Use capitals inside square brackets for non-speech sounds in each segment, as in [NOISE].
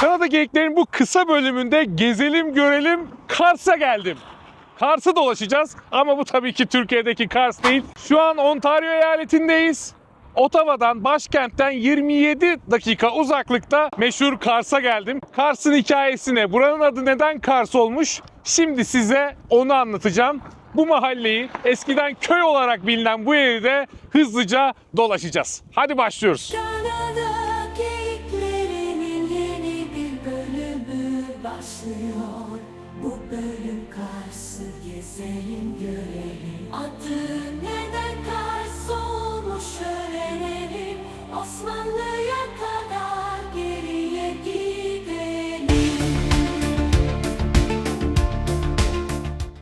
Kanada Geyiklerin bu kısa bölümünde gezelim görelim Kars'a geldim. Kars'ı dolaşacağız ama bu tabii ki Türkiye'deki Kars değil. Şu an Ontario eyaletindeyiz. Ottawa'dan, başkentten 27 dakika uzaklıkta meşhur Kars'a geldim. Kars'ın hikayesine, buranın adı neden Kars olmuş? Şimdi size onu anlatacağım. Bu mahalleyi, eskiden köy olarak bilinen bu yeri de hızlıca dolaşacağız. Hadi başlıyoruz. Kanada başlıyor. Bu bölüm Kars'ı gezelim görelim. Adı neden Kars olmuş öğrenelim. Osmanlı'ya kadar geriye gidelim.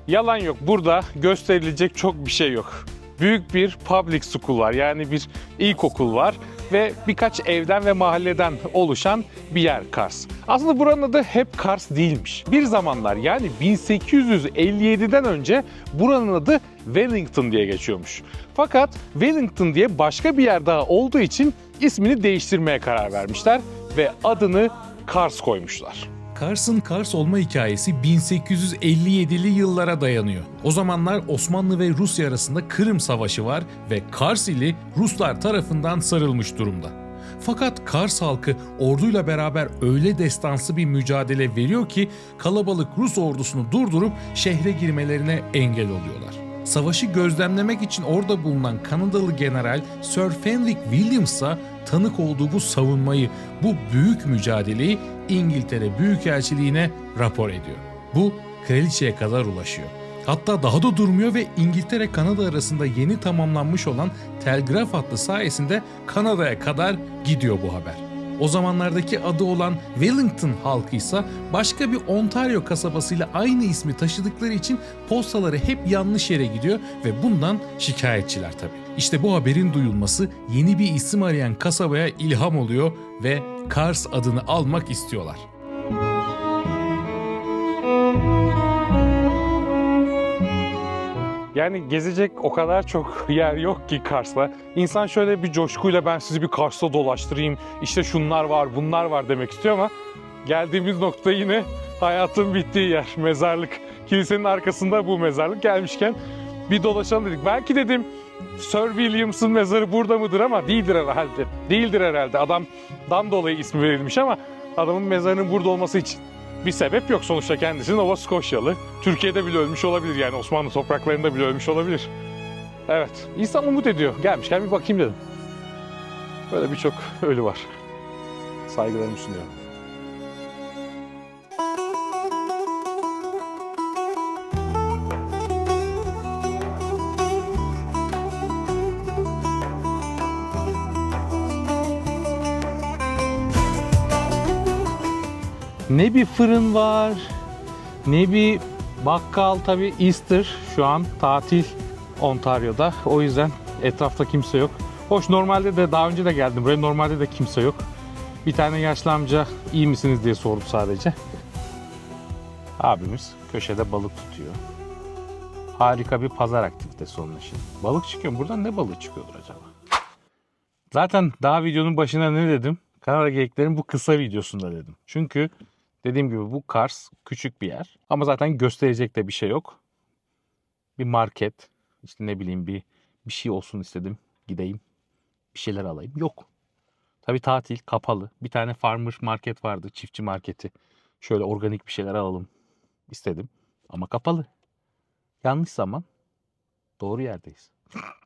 Yalan yok. Burada gösterilecek çok bir şey yok. Büyük bir public school var. Yani bir ilkokul var ve birkaç evden ve mahalleden oluşan bir yer Kars. Aslında buranın adı hep Kars değilmiş. Bir zamanlar yani 1857'den önce buranın adı Wellington diye geçiyormuş. Fakat Wellington diye başka bir yer daha olduğu için ismini değiştirmeye karar vermişler ve adını Kars koymuşlar. Kars'ın Kars olma hikayesi 1857'li yıllara dayanıyor. O zamanlar Osmanlı ve Rusya arasında Kırım Savaşı var ve Kars ili Ruslar tarafından sarılmış durumda. Fakat Kars halkı orduyla beraber öyle destansı bir mücadele veriyor ki kalabalık Rus ordusunu durdurup şehre girmelerine engel oluyorlar. Savaşı gözlemlemek için orada bulunan Kanadalı general Sir Fenwick Williams'a tanık olduğu bu savunmayı, bu büyük mücadeleyi İngiltere Büyükelçiliğine rapor ediyor. Bu kraliçeye kadar ulaşıyor. Hatta daha da durmuyor ve İngiltere Kanada arasında yeni tamamlanmış olan telgraf hattı sayesinde Kanada'ya kadar gidiyor bu haber. O zamanlardaki adı olan Wellington halkı ise başka bir Ontario kasabasıyla aynı ismi taşıdıkları için postaları hep yanlış yere gidiyor ve bundan şikayetçiler tabii. İşte bu haberin duyulması yeni bir isim arayan kasabaya ilham oluyor ve Kars adını almak istiyorlar. Yani gezecek o kadar çok [LAUGHS] yer yok ki Kars'la. İnsan şöyle bir coşkuyla ben sizi bir Kars'ta dolaştırayım. İşte şunlar var, bunlar var demek istiyor ama geldiğimiz nokta yine hayatın bittiği yer. Mezarlık. Kilisenin arkasında bu mezarlık gelmişken bir dolaşalım dedik. Belki dedim Sir Williams'ın mezarı burada mıdır ama değildir herhalde. Değildir herhalde. Adamdan dolayı ismi verilmiş ama adamın mezarının burada olması için bir sebep yok. Sonuçta kendisi Nova Scotialı. Türkiye'de bile ölmüş olabilir yani Osmanlı topraklarında bile ölmüş olabilir. Evet. İnsan umut ediyor. Gelmişken bir bakayım dedim. Böyle birçok ölü var. Saygılarımı sunuyorum. Ne bir fırın var, ne bir bakkal tabi Easter şu an tatil Ontario'da. O yüzden etrafta kimse yok. Hoş normalde de daha önce de geldim buraya normalde de kimse yok. Bir tane yaşlı amca iyi misiniz diye sordu sadece. Abimiz köşede balık tutuyor. Harika bir pazar aktivitesi onun için. Balık çıkıyor mu? Buradan ne balığı çıkıyordur acaba? Zaten daha videonun başına ne dedim? Kanada Geyiklerin bu kısa videosunda dedim. Çünkü dediğim gibi bu Kars küçük bir yer. Ama zaten gösterecek de bir şey yok. Bir market, işte ne bileyim bir bir şey olsun istedim. Gideyim, bir şeyler alayım. Yok. Tabii tatil, kapalı. Bir tane farmer market vardı, çiftçi marketi. Şöyle organik bir şeyler alalım istedim. Ama kapalı. Yanlış zaman, doğru yerdeyiz. [LAUGHS]